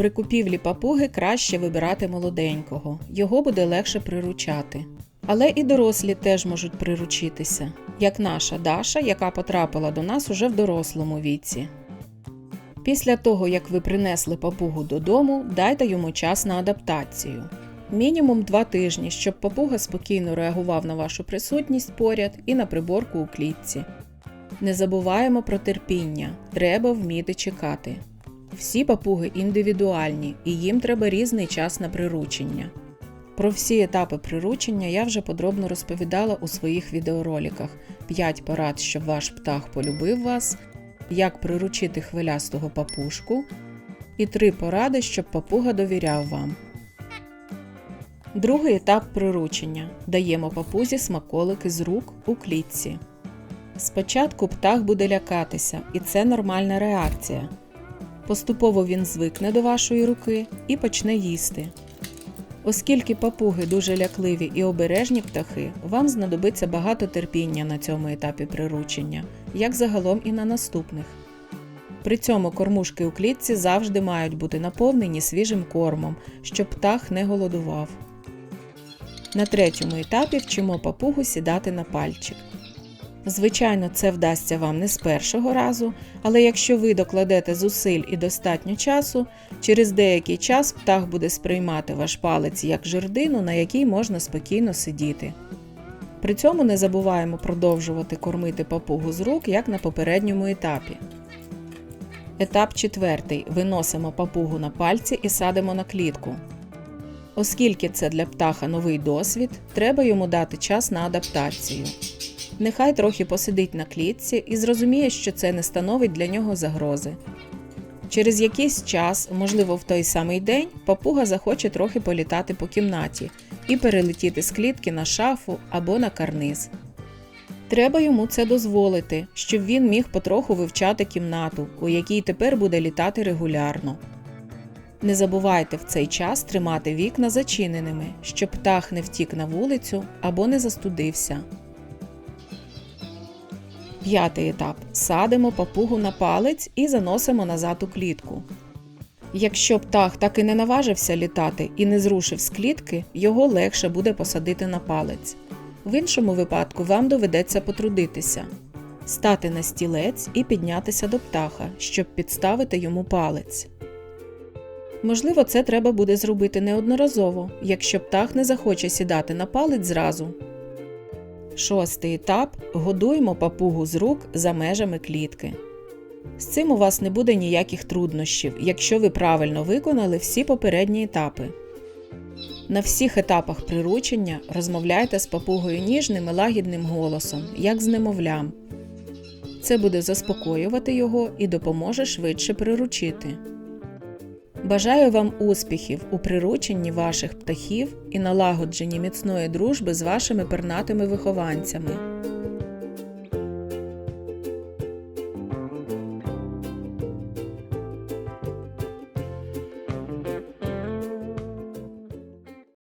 При купівлі папуги краще вибирати молоденького, його буде легше приручати. Але і дорослі теж можуть приручитися, як наша Даша, яка потрапила до нас уже в дорослому віці. Після того, як ви принесли папугу додому, дайте йому час на адаптацію. Мінімум 2 тижні, щоб папуга спокійно реагував на вашу присутність поряд і на приборку у клітці. Не забуваємо про терпіння, треба вміти чекати. Всі папуги індивідуальні і їм треба різний час на приручення. Про всі етапи приручення я вже подробно розповідала у своїх відеороликах: 5 порад, щоб ваш птах полюбив вас, як приручити хвилястого папушку, і 3 поради, щоб папуга довіряв вам. Другий етап приручення. Даємо папузі смаколики з рук у клітці. Спочатку птах буде лякатися, і це нормальна реакція. Поступово він звикне до вашої руки і почне їсти. Оскільки папуги дуже лякливі і обережні птахи, вам знадобиться багато терпіння на цьому етапі приручення, як загалом і на наступних. При цьому кормушки у клітці завжди мають бути наповнені свіжим кормом, щоб птах не голодував. На третьому етапі вчимо папугу сідати на пальчик. Звичайно, це вдасться вам не з першого разу, але якщо ви докладете зусиль і достатньо часу, через деякий час птах буде сприймати ваш палець як жердину, на якій можна спокійно сидіти. При цьому не забуваємо продовжувати кормити папугу з рук, як на попередньому етапі. Етап четвертий. Виносимо папугу на пальці і садимо на клітку. Оскільки це для птаха новий досвід, треба йому дати час на адаптацію. Нехай трохи посидить на клітці і зрозуміє, що це не становить для нього загрози. Через якийсь час, можливо, в той самий день, папуга захоче трохи політати по кімнаті і перелетіти з клітки на шафу або на карниз. Треба йому це дозволити, щоб він міг потроху вивчати кімнату, у якій тепер буде літати регулярно. Не забувайте в цей час тримати вікна зачиненими, щоб птах не втік на вулицю або не застудився. П'ятий етап. Садимо папугу на палець і заносимо назад у клітку. Якщо птах так і не наважився літати і не зрушив з клітки, його легше буде посадити на палець. В іншому випадку вам доведеться потрудитися, стати на стілець і піднятися до птаха, щоб підставити йому палець. Можливо, це треба буде зробити неодноразово, якщо птах не захоче сідати на палець зразу. Шостий етап годуємо папугу з рук за межами клітки. З цим у вас не буде ніяких труднощів, якщо ви правильно виконали всі попередні етапи. На всіх етапах приручення розмовляйте з папугою ніжним і лагідним голосом, як з немовлям. Це буде заспокоювати його і допоможе швидше приручити. Бажаю вам успіхів у прирученні ваших птахів і налагодженні міцної дружби з вашими пернатими вихованцями.